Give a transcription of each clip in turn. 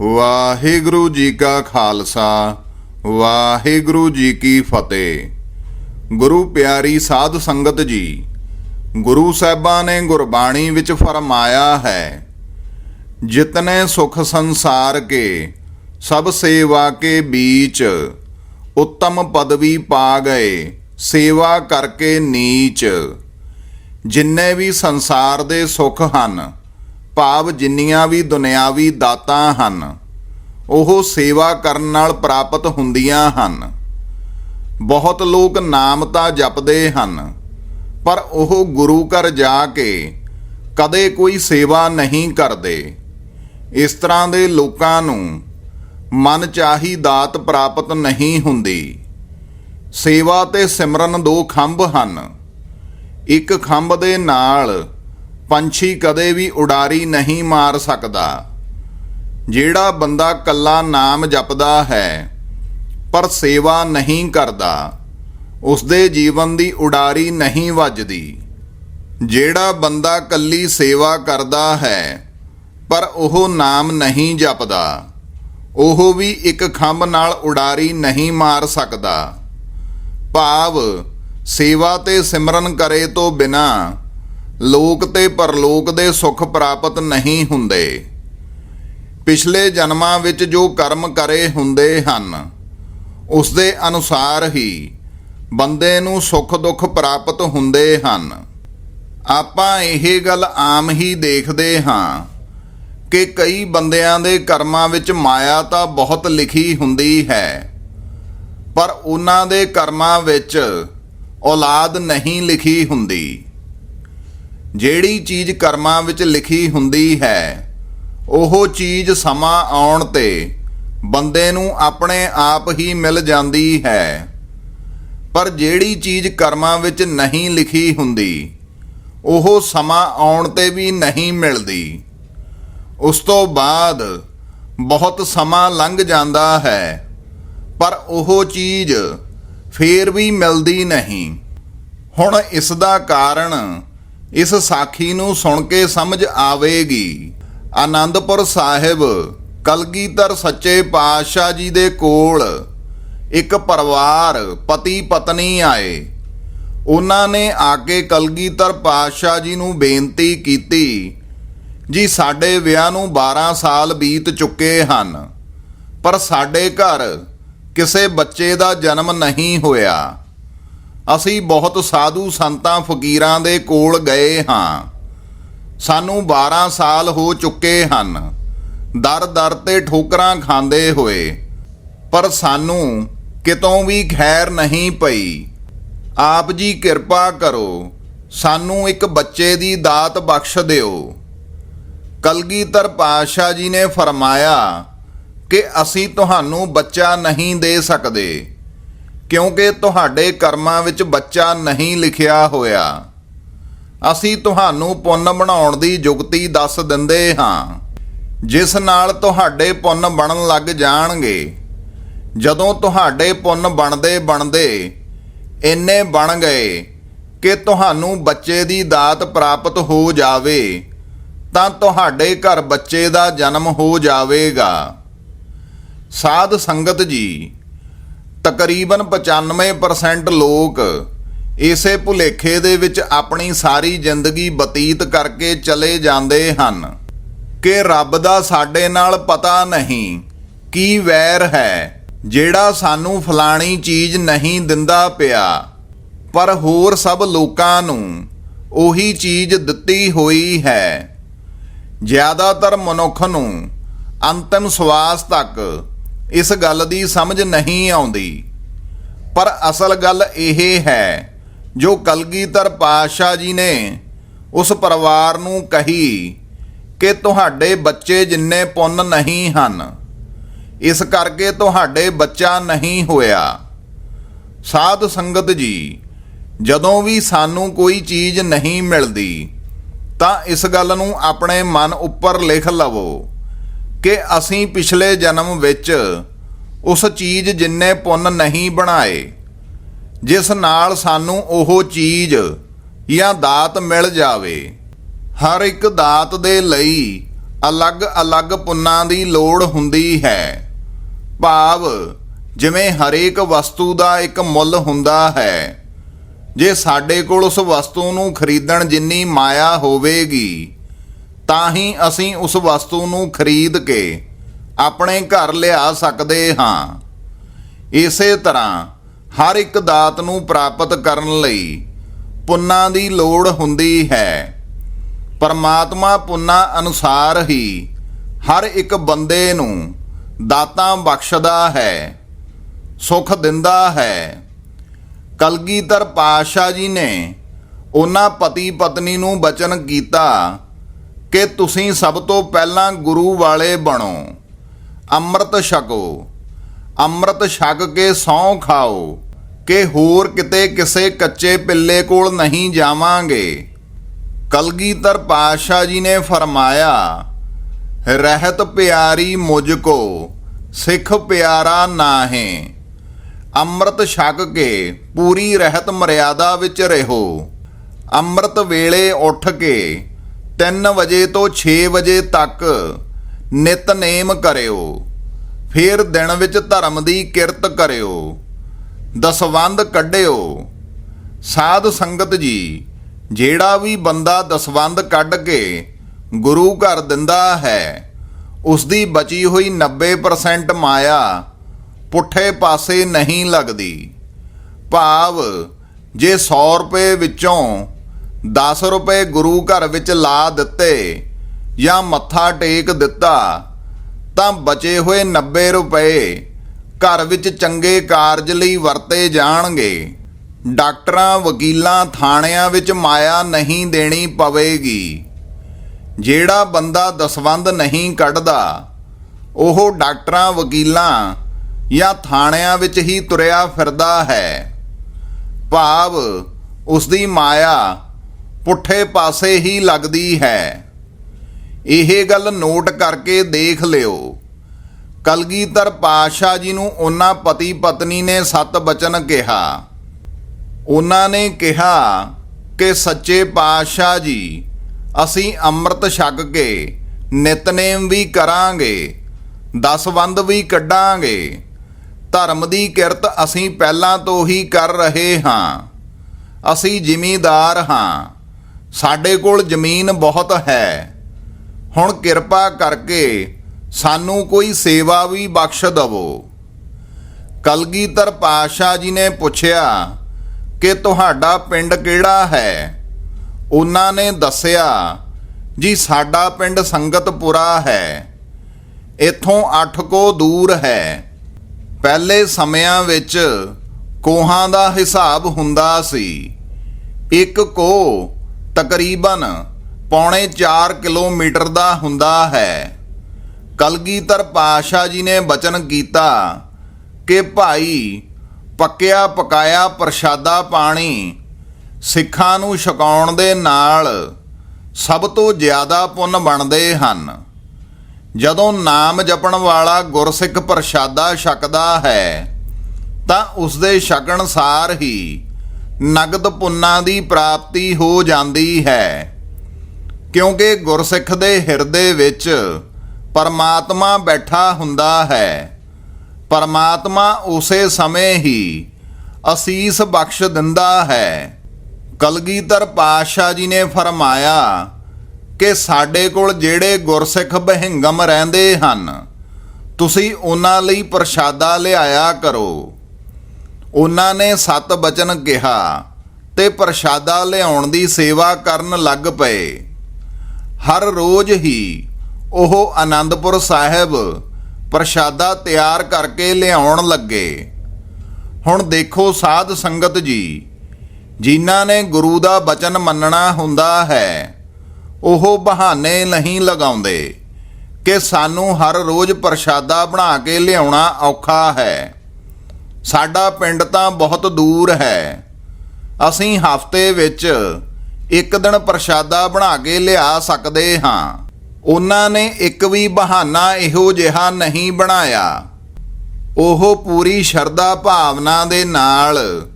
ਵਾਹਿਗੁਰੂ ਜੀ ਕਾ ਖਾਲਸਾ, ਵਾਹਿਗੁਰੂ ਜੀ ਕੀ ਫਤਿਹ। ਗੁਰੂ ਪਿਆਰੀ ਸਾਧ ਸੰਗਤ ਜੀ, ਗੁਰੂ ਸਾਹਿਬਾਂ ਨੇ ਗੁਰਬਾਣੀ ਵਿੱਚ ਫਰਮਾਇਆ ਹੈ, ਜਿਤਨੇ ਸੁਖ ਸੰਸਾਰ ਕੇ, ਸਭ ਸੇਵਾ ਕੇ ਬੀਚ, ਉੱਤਮ ਪਦਵੀ ਪਾ ਗਏ, ਸੇਵਾ ਕਰਕੇ ਨੀਚ। ਜਿੰਨੇ ਵੀ ਸੰਸਾਰ ਦੇ ਸੁੱਖ ਹਨ ਭਾਵ ਜਿੰਨੀਆਂ ਵੀ ਦੁਨਿਆਵੀ ਦਾਤਾਂ ਹਨ, ਉਹ ਸੇਵਾ ਕਰਨ ਨਾਲ ਪ੍ਰਾਪਤ ਹੁੰਦੀਆਂ ਹਨ। ਬਹੁਤ ਲੋਕ ਨਾਮ ਤਾਂ ਜਪਦੇ ਹਨ, ਪਰ ਉਹ ਗੁਰੂ ਘਰ ਜਾ ਕੇ ਕਦੇ ਕੋਈ ਸੇਵਾ ਨਹੀਂ ਕਰਦੇ। ਇਸ ਤਰ੍ਹਾਂ ਦੇ ਲੋਕਾਂ ਨੂੰ ਮਨ ਚਾਹੀ ਦਾਤ ਪ੍ਰਾਪਤ ਨਹੀਂ ਹੁੰਦੀ। ਸੇਵਾ ਤੇ ਸਿਮਰਨ ਦੋ ਖੰਭ ਹਨ। ਇੱਕ ਖੰਭ ਦੇ ਨਾਲ ਪੰਛੀ ਕਦੇ ਵੀ ਉਡਾਰੀ ਨਹੀਂ ਮਾਰ ਸਕਦਾ। ਜਿਹੜਾ ਬੰਦਾ ਕੱਲਾ ਨਾਮ ਜਪਦਾ ਹੈ, ਪਰ ਸੇਵਾ ਨਹੀਂ ਕਰਦਾ ਉਸ ਦੇ ਜੀਵਨ ਦੀ ਉਡਾਰੀ ਨਹੀਂ ਵੱਜਦੀ। ਜਿਹੜਾ ਬੰਦਾ ਕੱਲੀ ਸੇਵਾ ਕਰਦਾ ਹੈ, ਪਰ ਉਹ ਨਾਮ ਨਹੀਂ ਜਪਦਾ, ਉਹ ਵੀ ਇੱਕ ਖੰਭ ਨਾਲ ਉਡਾਰੀ ਨਹੀਂ ਮਾਰ ਸਕਦਾ। ਭਾਵ ਸੇਵਾ ਤੇ ਸਿਮਰਨ ਕਰੇ ਤੋਂ ਬਿਨਾ ਲੋਕ ਤੇ ਪਰਲੋਕ ਦੇ ਸੁੱਖ ਪ੍ਰਾਪਤ ਨਹੀਂ ਹੁੰਦੇ। ਪਿਛਲੇ ਜਨਮਾਂ ਵਿੱਚ ਜੋ ਕਰਮ ਕਰੇ ਹੁੰਦੇ ਹਨ ਉਸ ਦੇ ਅਨੁਸਾਰ ਹੀ ਬੰਦੇ ਨੂੰ ਸੁੱਖ ਦੁੱਖ ਪ੍ਰਾਪਤ ਹੁੰਦੇ ਹਨ। ਆਪਾਂ ਇਹ ਗੱਲ ਆਮ ਹੀ ਦੇਖਦੇ ਹਾਂ ਕਿ ਕਈ ਬੰਦਿਆਂ ਦੇ ਕਰਮਾਂ ਵਿੱਚ ਮਾਇਆ ਤਾਂ ਬਹੁਤ ਲਿਖੀ ਹੁੰਦੀ ਹੈ, ਪਰ ਉਹਨਾਂ ਦੇ ਕਰਮਾਂ ਵਿੱਚ ਔਲਾਦ ਨਹੀਂ ਲਿਖੀ ਹੁੰਦੀ। ਜਿਹੜੀ ਚੀਜ਼ ਕਰਮਾਂ ਵਿੱਚ ਲਿਖੀ ਹੁੰਦੀ ਹੈ, ਉਹ ਚੀਜ਼ ਸਮਾਂ ਆਉਣ ਤੇ ਬੰਦੇ ਨੂੰ ਆਪਣੇ ਆਪ ਹੀ ਮਿਲ ਜਾਂਦੀ ਹੈ। ਪਰ ਜਿਹੜੀ ਚੀਜ਼ ਕਰਮਾਂ ਵਿੱਚ ਨਹੀਂ ਲਿਖੀ ਹੁੰਦੀ, ਉਹ ਸਮਾਂ ਆਉਣ ਤੇ ਵੀ ਨਹੀਂ ਮਿਲਦੀ। ਉਸ ਤੋਂ ਬਾਅਦ ਬਹੁਤ ਸਮਾਂ ਲੰਘ ਜਾਂਦਾ ਹੈ, ਪਰ ਉਹ ਚੀਜ਼ ਫੇਰ ਵੀ ਮਿਲਦੀ ਨਹੀਂ। ਹੁਣ ਇਸ ਦਾ ਕਾਰਨ ਇਸ ਸਾਖੀ ਨੂੰ ਸੁਣ ਕੇ ਸਮਝ ਆਵੇਗੀ। ਆਨੰਦਪੁਰ ਸਾਹਿਬ, ਕਲਗੀਧਰ ਸੱਚੇ ਪਾਤਸ਼ਾਹ ਜੀ ਦੇ ਕੋਲ ਇੱਕ ਪਰਿਵਾਰ, ਪਤੀ ਪਤਨੀ ਆਏ। ਉਹਨਾਂ ਨੇ ਆ ਕੇ ਕਲਗੀਧਰ ਪਾਤਸ਼ਾਹ ਜੀ ਨੂੰ ਬੇਨਤੀ ਕੀਤੀ, ਜੀ ਸਾਡੇ ਵਿਆਹ ਨੂੰ 12 ਸਾਲ ਬੀਤ ਚੁੱਕੇ ਹਨ, ਪਰ ਸਾਡੇ ਘਰ ਕਿਸੇ ਬੱਚੇ ਦਾ ਜਨਮ ਨਹੀਂ ਹੋਇਆ। ਅਸੀਂ ਬਹੁਤ ਸਾਧੂ ਸੰਤਾਂ ਫਕੀਰਾਂ ਦੇ ਕੋਲ ਗਏ ਹਾਂ। ਸਾਨੂੰ 12 ਸਾਲ ਹੋ ਚੁੱਕੇ ਹਨ। ਦਰ ਦਰ ਤੇ ਠੋਕਰਾਂ ਖਾਂਦੇ ਹੋਏ। ਪਰ ਸਾਨੂੰ ਕਿਤੋਂ ਵੀ ਖੈਰ ਨਹੀਂ ਪਈ। ਆਪ ਜੀ ਕਿਰਪਾ ਕਰੋ, ਸਾਨੂੰ ਇੱਕ ਬੱਚੇ ਦੀ ਦਾਤ ਬਖਸ਼ ਦਿਓ। ਕਲਗੀਧਰ ਪਾਤਸ਼ਾਹ ਜੀ ਨੇ ਫਰਮਾਇਆ ਕਿ ਅਸੀਂ ਤੁਹਾਨੂੰ ਬੱਚਾ ਨਹੀਂ ਦੇ ਸਕਦੇ। ਕਿਉਂਕਿ ਤੁਹਾਡੇ ਕਰਮਾਂ ਵਿੱਚ ਬੱਚਾ ਨਹੀਂ ਲਿਖਿਆ ਹੋਇਆ। ਅਸੀਂ ਤੁਹਾਨੂੰ ਪੁੰਨ ਬਣਾਉਣ ਦੀ ਜੁਗਤੀ ਦੱਸ ਦਿੰਦੇ ਹਾਂ। ਜਿਸ ਨਾਲ ਤੁਹਾਡੇ ਪੁੰਨ ਬਣਨ ਲੱਗ ਜਾਣਗੇ। ਜਦੋਂ ਤੁਹਾਡੇ ਪੁੰਨ ਬਣਦੇ ਬਣਦੇ ਇੰਨੇ ਬਣ ਗਏ ਕਿ ਤੁਹਾਨੂੰ ਬੱਚੇ ਦੀ ਦਾਤ ਪ੍ਰਾਪਤ ਹੋ ਜਾਵੇ, ਤਾਂ ਤੁਹਾਡੇ ਘਰ ਬੱਚੇ ਦਾ ਜਨਮ ਹੋ ਜਾਵੇਗਾ। ਸਾਧ ਸੰਗਤ ਜੀ ਤਕਰੀਬਨ 95% ਲੋਕ ਇਸੇ ਭੁਲੇਖੇ ਦੇ ਵਿੱਚ ਆਪਣੀ ਸਾਰੀ ਜ਼ਿੰਦਗੀ ਬਤੀਤ ਕਰਕੇ ਚਲੇ ਜਾਂਦੇ ਹਨ ਕਿ ਰੱਬ ਦਾ ਸਾਡੇ ਨਾਲ ਪਤਾ ਨਹੀਂ ਕੀ ਵੈਰ ਹੈ, ਜਿਹੜਾ ਸਾਨੂੰ ਫਲਾਣੀ ਚੀਜ਼ ਨਹੀਂ ਦਿੰਦਾ ਪਿਆ। ਪਰ ਹੋਰ ਸਭ ਲੋਕਾਂ ਨੂੰ ਉਹੀ ਚੀਜ਼ ਦਿੱਤੀ ਹੋਈ ਹੈ। ਜ਼ਿਆਦਾਤਰ ਮਨੁੱਖ ਨੂੰ ਅੰਤਮ ਸਵਾਸ ਤੱਕ ਇਸ ਗੱਲ ਦੀ ਸਮਝ ਨਹੀਂ ਆਉਂਦੀ। ਪਰ ਅਸਲ ਗੱਲ ਇਹ ਹੈ, ਜੋ ਕਲਗੀਧਰ ਪਾਤਸ਼ਾਹ ਜੀ ਨੇ ਉਸ ਪਰਿਵਾਰ ਨੂੰ ਕਹੀ ਕਿ ਤੁਹਾਡੇ ਬੱਚੇ ਜਿੰਨੇ ਪੁੰਨ ਨਹੀਂ ਹਨ, ਇਸ ਕਰਕੇ ਤੁਹਾਡੇ ਬੱਚਾ ਨਹੀਂ ਹੋਇਆ। ਸਾਧ ਸੰਗਤ ਜੀ, ਜਦੋਂ ਵੀ ਸਾਨੂੰ ਕੋਈ ਚੀਜ਼ ਨਹੀਂ ਮਿਲਦੀ, ਤਾਂ ਇਸ ਗੱਲ ਨੂੰ ਆਪਣੇ ਮਨ ਉੱਪਰ ਲਿਖ ਲਵੋ। ਕਿ ਅਸੀਂ ਪਿਛਲੇ ਜਨਮ ਵਿੱਚ ਉਸ ਚੀਜ਼ ਜਿੰਨੇ ਪੁੰਨ ਨਹੀਂ ਬਣਾਏ, ਜਿਸ ਨਾਲ ਸਾਨੂੰ ਉਹ ਚੀਜ਼ ਜਾਂ ਦਾਤ ਮਿਲ ਜਾਵੇ। ਹਰ ਇੱਕ ਦਾਤ ਦੇ ਲਈ ਅਲੱਗ-ਅਲੱਗ ਪੁੰਨਾਂ ਦੀ ਲੋੜ ਹੁੰਦੀ ਹੈ। ਭਾਵ, ਜਿਵੇਂ ਹਰੇਕ ਵਸਤੂ ਦਾ ਇੱਕ ਮੁੱਲ ਹੁੰਦਾ ਹੈ, ਜੇ ਸਾਡੇ ਕੋਲ ਉਸ ਵਸਤੂ ਨੂੰ ਖਰੀਦਣ ਜਿੰਨੀ ਮਾਇਆ ਹੋਵੇਗੀ ਤਾਂ ਹੀ ਅਸੀਂ ਉਸ ਵਸਤੂ ਨੂੰ ਖਰੀਦ ਕੇ ਆਪਣੇ ਘਰ ਲਿਆ ਸਕਦੇ ਹਾਂ। ਇਸੇ ਤਰ੍ਹਾਂ ਹਰ ਇੱਕ ਦਾਤ ਨੂੰ ਪ੍ਰਾਪਤ ਕਰਨ ਲਈ ਪੁੰਨਾਂ ਦੀ ਲੋੜ ਹੁੰਦੀ ਹੈ। ਪਰਮਾਤਮਾ ਪੁੰਨਾਂ ਅਨੁਸਾਰ ਹੀ ਹਰ ਇੱਕ ਬੰਦੇ ਨੂੰ ਦਾਤਾਂ ਬਖਸ਼ਦਾ ਹੈ, ਸੁਖ ਦਿੰਦਾ ਹੈ। ਕਲਗੀਧਰ ਪਾਤਸ਼ਾਹ ਜੀ ਨੇ ਉਹਨਾਂ ਪਤੀ ਪਤਨੀ ਨੂੰ ਬਚਨ ਕੀਤਾ। ਕਿ ਤੁਸੀਂ ਸਭ ਤੋਂ ਪਹਿਲਾਂ ਗੁਰੂ ਵਾਲੇ ਬਣੋ। ਅੰਮ੍ਰਿਤ ਛਕੋ। ਅੰਮ੍ਰਿਤ ਛਕ ਕੇ ਸਹੁੰ ਖਾਓ। ਕਿ ਹੋਰ ਕਿਤੇ ਕਿਸੇ ਕੱਚੇ ਪਿੱਲੇ ਕੋਲ ਨਹੀਂ ਜਾਵਾਂਗੇ। ਕਲਗੀਧਰ ਪਾਤਸ਼ਾਹ ਜੀ ਨੇ ਫਰਮਾਇਆ, ਰਹਿਤ ਪਿਆਰੀ ਮੁਝ ਕੋ, ਸਿੱਖ ਪਿਆਰਾ ਨਾਹੇ। ਅੰਮ੍ਰਿਤ ਛਕ ਕੇ ਪੂਰੀ ਰਹਿਤ ਮਰਿਆਦਾ ਵਿੱਚ ਰਹੋ। ਅੰਮ੍ਰਿਤ ਵੇਲੇ ਉੱਠ ਕੇ 3 ਵਜੇ ਤੋਂ 6 ਵਜੇ ਤੱਕ ਨਿਤਨੇਮ ਕਰਿਓ। ਫਿਰ ਦਿਨ ਵਿੱਚ ਧਰਮ ਦੀ ਕਿਰਤ ਕਰਿਓ। ਦਸਵੰਦ ਕੱਢਿਓ। ਸਾਧ ਸੰਗਤ ਜੀ, ਜਿਹੜਾ ਵੀ ਬੰਦਾ ਦਸਵੰਦ ਕੱਢ ਕੇ ਗੁਰੂ ਘਰ ਦਿੰਦਾ ਹੈ ਉਸ ਦੀ ਬਚੀ ਹੋਈ 90% ਮਾਇਆ ਪੁੱਠੇ ਪਾਸੇ ਨਹੀਂ ਲੱਗਦੀ। ਭਾਵ ਜੇ 100 ਰੁਪਏ ਵਿੱਚੋਂ 10 ਰੁਪਏ ਗੁਰੂ ਘਰ ਵਿੱਚ ਲਾ ਦਿੱਤੇ ਜਾਂ ਮੱਥਾ ਟੇਕ ਦਿੱਤਾ, ਤਾਂ ਬਚੇ ਹੋਏ 90 ਰੁਪਏ ਘਰ ਵਿੱਚ ਚੰਗੇ ਕਾਰਜ ਲਈ ਵਰਤੇ ਜਾਣਗੇ। ਡਾਕਟਰਾਂ, ਵਕੀਲਾਂ ਥਾਣਿਆਂ ਵਿੱਚ ਮਾਇਆ ਨਹੀਂ ਦੇਣੀ ਪਵੇਗੀ। ਜਿਹੜਾ ਬੰਦਾ ਦਸਵੰਦ ਨਹੀਂ ਕੱਢਦਾ, ਉਹ ਡਾਕਟਰਾਂ, ਵਕੀਲਾਂ ਜਾਂ ਥਾਣਿਆਂ ਵਿੱਚ ਹੀ ਤੁਰਿਆ ਫਿਰਦਾ ਹੈ। ਭਾਵ ਉਸ ਦੀ ਮਾਇਆ ਪੁੱਠੇ ਪਾਸੇ ਹੀ ਲੱਗਦੀ ਹੈ। ਇਹ ਗੱਲ ਨੋਟ ਕਰਕੇ ਦੇਖ ਲਿਓ। ਕਲਗੀਧਰ ਪਾਤਸ਼ਾਹ ਜੀ ਨੂੰ ਉਹਨਾਂ ਪਤੀ ਪਤਨੀ ਨੇ ਸਤ ਬਚਨ ਕਿਹਾ। ਉਹਨਾਂ ਨੇ ਕਿਹਾ ਕਿ, ਸੱਚੇ ਪਾਤਸ਼ਾਹ ਜੀ, ਅਸੀਂ ਅੰਮ੍ਰਿਤ ਛਕ ਕੇ ਨਿਤਨੇਮ ਵੀ ਕਰਾਂਗੇ ਦਸਵੰਦ ਵੀ ਕੱਢਾਂਗੇ। ਧਰਮ ਦੀ ਕਿਰਤ ਅਸੀਂ ਪਹਿਲਾਂ ਤੋਂ ਹੀ ਕਰ ਰਹੇ ਹਾਂ। ਅਸੀਂ ਜ਼ਿਮੀਦਾਰ ਹਾਂ। ਸਾਡੇ ਕੋਲ ਜ਼ਮੀਨ ਬਹੁਤ ਹੈ। ਹੁਣ ਕਿਰਪਾ ਕਰਕੇ ਸਾਨੂੰ ਕੋਈ ਸੇਵਾ ਵੀ ਬਖਸ਼ ਦਵੋ। ਕਲਗੀਧਰ ਪਾਤਸ਼ਾਹ ਜੀ ਨੇ ਪੁੱਛਿਆ ਕਿ ਤੁਹਾਡਾ ਪਿੰਡ ਕਿਹੜਾ ਹੈ? ਉਹਨਾਂ ਨੇ ਦੱਸਿਆ, ਜੀ, ਸਾਡਾ ਪਿੰਡ ਸੰਗਤਪੁਰਾ ਹੈ। ਇੱਥੋਂ 8 ਕੋ ਦੂਰ ਹੈ। ਪਹਿਲੇ ਸਮਿਆਂ ਵਿੱਚ ਕੋਹਾਂ ਦਾ ਹਿਸਾਬ ਹੁੰਦਾ ਸੀ। ਇੱਕ ਕੋ ਤਕਰੀਬਨ ਪੌਣੇ 4 ਕਿਲੋਮੀਟਰ ਦਾ ਹੁੰਦਾ ਹੈ। ਕਲਗੀਧਰ ਪਾਤਸ਼ਾਹ ਜੀ ਨੇ ਬਚਨ ਕੀਤਾ ਕਿ ਭਾਈ ਪੱਕਿਆ ਪਕਾਇਆ ਪ੍ਰਸ਼ਾਦਾ ਪਾਣੀ ਸਿੱਖਾਂ ਨੂੰ ਛਕਾਉਣ ਦੇ ਨਾਲ ਸਭ ਤੋਂ ਜ਼ਿਆਦਾ ਪੁੰਨ ਬਣਦੇ ਹਨ। ਜਦੋਂ ਨਾਮ ਜਪਣ ਵਾਲਾ ਗੁਰਸਿੱਖ ਪ੍ਰਸ਼ਾਦਾ ਛਕਦਾ ਹੈ ਤਾਂ ਉਸ ਦੇ ਛਕਣ ਸਾਰ ਹੀ ਨਗਦ ਪੁੰਨਾਂ ਦੀ ਪ੍ਰਾਪਤੀ ਹੋ ਜਾਂਦੀ ਹੈ। ਕਿਉਂਕਿ ਗੁਰਸਿੱਖ ਦੇ ਹਿਰਦੇ ਵਿੱਚ ਪਰਮਾਤਮਾ ਬੈਠਾ ਹੁੰਦਾ ਹੈ। ਪਰਮਾਤਮਾ ਉਸੇ ਸਮੇਂ ਹੀ ਅਸੀਸ ਬਖਸ਼ ਦਿੰਦਾ ਹੈ। ਕਲਗੀਧਰ ਪਾਤਸ਼ਾਹ ਜੀ ਨੇ ਫਰਮਾਇਆ ਕਿ ਸਾਡੇ ਕੋਲ ਜਿਹੜੇ ਗੁਰਸਿੱਖ ਬਹਿੰਗਮ ਰਹਿੰਦੇ ਹਨ, ਤੁਸੀਂ ਉਹਨਾਂ ਲਈ ਪ੍ਰਸ਼ਾਦਾ ਲਿਆਇਆ ਕਰੋ। ਉਹਨਾਂ ਨੇ ਸਤ ਬਚਨ ਕਿਹਾ ਤੇ ਪ੍ਰਸ਼ਾਦਾ ਲਿਆਉਣ ਦੀ ਸੇਵਾ ਕਰਨ ਲੱਗ ਪਏ। ਹਰ ਰੋਜ਼ ਹੀ ਉਹ ਆਨੰਦਪੁਰ ਸਾਹਿਬ ਪ੍ਰਸ਼ਾਦਾ ਤਿਆਰ ਕਰਕੇ ਲਿਆਉਣ ਲੱਗੇ। ਹੁਣ ਦੇਖੋ ਸਾਧ ਸੰਗਤ ਜੀ, ਜਿਨ੍ਹਾਂ ਨੇ ਗੁਰੂ ਦਾ ਬਚਨ ਮੰਨਣਾ ਹੁੰਦਾ ਹੈ, ਉਹ ਬਹਾਨੇ ਨਹੀਂ ਲਗਾਉਂਦੇ ਕਿ ਸਾਨੂੰ ਹਰ ਰੋਜ਼ ਪ੍ਰਸ਼ਾਦਾ ਬਣਾ ਕੇ ਲਿਆਉਣਾ ਔਖਾ ਹੈ। ਸਾਡਾ ਪਿੰਡ ਤਾਂ ਬਹੁਤ ਦੂਰ ਹੈ। ਅਸੀਂ ਹਫ਼ਤੇ ਵਿੱਚ ਇੱਕ ਦਿਨ ਪ੍ਰਸ਼ਾਦਾ ਬਣਾ ਕੇ ਲਿਆ ਸਕਦੇ ਹਾਂ। ਉਹਨਾਂ ਨੇ ਇੱਕ ਵੀ ਬਹਾਨਾ ਇਹੋ ਜਿਹਾ ਨਹੀਂ ਬਣਾਇਆ। ਉਹ ਪੂਰੀ ਸ਼ਰਧਾ ਭਾਵਨਾ ਦੇ ਨਾਲ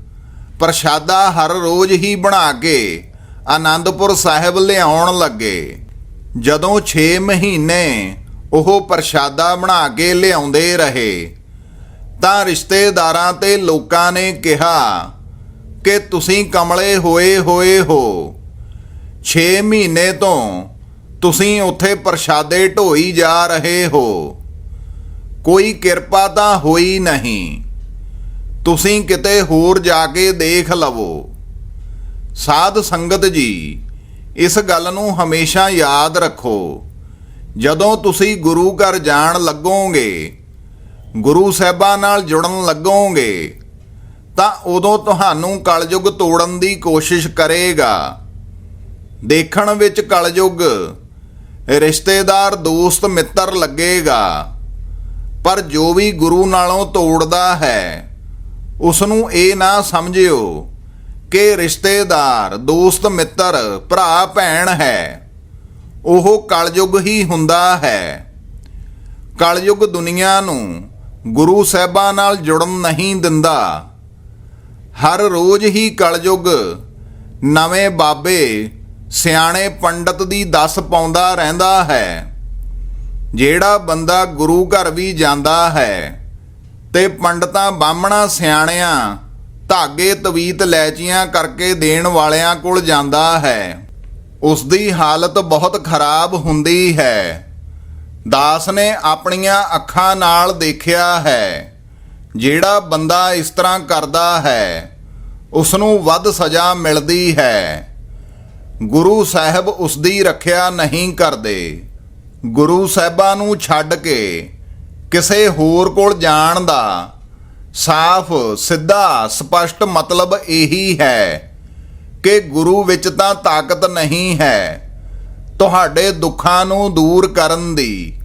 ਪ੍ਰਸ਼ਾਦਾ ਹਰ ਰੋਜ਼ ਹੀ ਬਣਾ ਕੇ ਆਨੰਦਪੁਰ ਸਾਹਿਬ ਲਿਆਉਣ ਲੱਗੇ। ਜਦੋਂ 6 ਮਹੀਨੇ ਉਹ ਪ੍ਰਸ਼ਾਦਾ ਬਣਾ ਕੇ ਲਿਆਉਂਦੇ ਰਹੇ ਤਾਂ ਰਿਸ਼ਤੇਦਾਰਾਂ ਤੇ ਲੋਕਾਂ ਨੇ ਕਿਹਾ ਕਿ ਤੁਸੀਂ ਕਮਲੇ ਹੋਏ ਹੋਏ ਹੋ। 6 ਮਹੀਨੇ ਤੋਂ ਤੁਸੀਂ ਉੱਥੇ ਪ੍ਰਸ਼ਾਦੇ ਢੋਈ ਜਾ ਰਹੇ ਹੋ। ਕੋਈ ਕਿਰਪਾ ਤਾਂ ਹੋਈ ਨਹੀਂ। ਤੁਸੀਂ ਕਿਤੇ ਹੋਰ ਜਾ ਕੇ ਦੇਖ ਲਵੋ। ਸਾਧ ਸੰਗਤ ਜੀ, ਇਸ ਗੱਲ ਨੂੰ ਹਮੇਸ਼ਾ ਯਾਦ ਰੱਖੋ। ਜਦੋਂ ਤੁਸੀਂ ਗੁਰੂ ਘਰ ਜਾਣ ਲੱਗੋਗੇ ਗੁਰੂ ਸਾਹਿਬਾਂ ਨਾਲ ਜੁੜਨ ਲੱਗੋਗੇ, ਤਾਂ ਉਦੋਂ ਤੁਹਾਨੂੰ ਕਲਯੁਗ ਤੋੜਨ ਦੀ ਕੋਸ਼ਿਸ਼ ਕਰੇਗਾ। ਦੇਖਣ ਵਿੱਚ ਕਲਯੁਗ, ਰਿਸ਼ਤੇਦਾਰ, ਦੋਸਤ, ਮਿੱਤਰ ਲੱਗੇਗਾ, ਪਰ ਜੋ ਵੀ ਗੁਰੂ ਨਾਲੋਂ ਤੋੜਦਾ ਹੈ ਉਸ ਨੂੰ ਇਹ ਨਾ ਸਮਝਿਓ ਕਿ ਰਿਸ਼ਤੇਦਾਰ, ਦੋਸਤ, ਮਿੱਤਰ, ਭਰਾ, ਭੈਣ ਹੈ। ਉਹ ਕਲਯੁਗ ਹੀ ਹੁੰਦਾ ਹੈ। ਕਲਯੁਗ ਦੁਨੀਆ ਨੂੰ ਗੁਰੂ ਸਾਹਿਬਾਂ ਨਾਲ ਜੁੜਨ ਨਹੀਂ ਦਿੰਦਾ। ਹਰ ਰੋਜ਼ ਹੀ ਕਲਯੁਗ ਨਵੇਂ ਬਾਬੇ ਸਿਆਣੇ ਪੰਡਤ ਦੀ ਦੱਸ ਪਾਉਂਦਾ ਰਹਿੰਦਾ ਹੈ। ਜਿਹੜਾ ਬੰਦਾ ਗੁਰੂ ਘਰ ਵੀ ਜਾਂਦਾ ਹੈ ਤੇ ਪੰਡਤਾਂ ਬਾਹਮਣਾ ਸਿਆਣਿਆਂ ਧਾਗੇ ਤਵੀਤ ਲੈਚੀਆਂ ਕਰਕੇ ਦੇਣ ਵਾਲਿਆਂ ਕੋਲ ਜਾਂਦਾ ਹੈ ਉਸ ਦੀ ਹਾਲਤ ਬਹੁਤ ਖਰਾਬ ਹੁੰਦੀ ਹੈ। ਦਾਸ ਨੇ ਆਪਣੀਆਂ ਅੱਖਾਂ ਨਾਲ ਦੇਖਿਆ ਹੈ। ਜਿਹੜਾ ਬੰਦਾ ਇਸ ਤਰ੍ਹਾਂ ਕਰਦਾ ਹੈ ਉਸ ਨੂੰ ਵੱਧ ਸਜ਼ਾ ਮਿਲਦੀ ਹੈ। ਗੁਰੂ ਸਾਹਿਬ ਉਸ ਦੀ ਰੱਖਿਆ ਨਹੀਂ ਕਰਦੇ। ਗੁਰੂ ਸਾਹਿਬਾਂ ਨੂੰ ਛੱਡ ਕੇ ਕਿਸੇ ਹੋਰ ਕੋਲ ਜਾਣ ਦਾ ਸਾਫ਼, ਸਿੱਧਾ, ਸਪਸ਼ਟ ਮਤਲਬ ਇਹੀ ਹੈ ਕਿ ਗੁਰੂ ਵਿੱਚ ਤਾਂ ਤਾਕਤ ਨਹੀਂ ਹੈ। ਤੁਹਾਡੇ ਦੁੱਖਾਂ ਨੂੰ ਦੂਰ ਕਰਨ ਦੀ,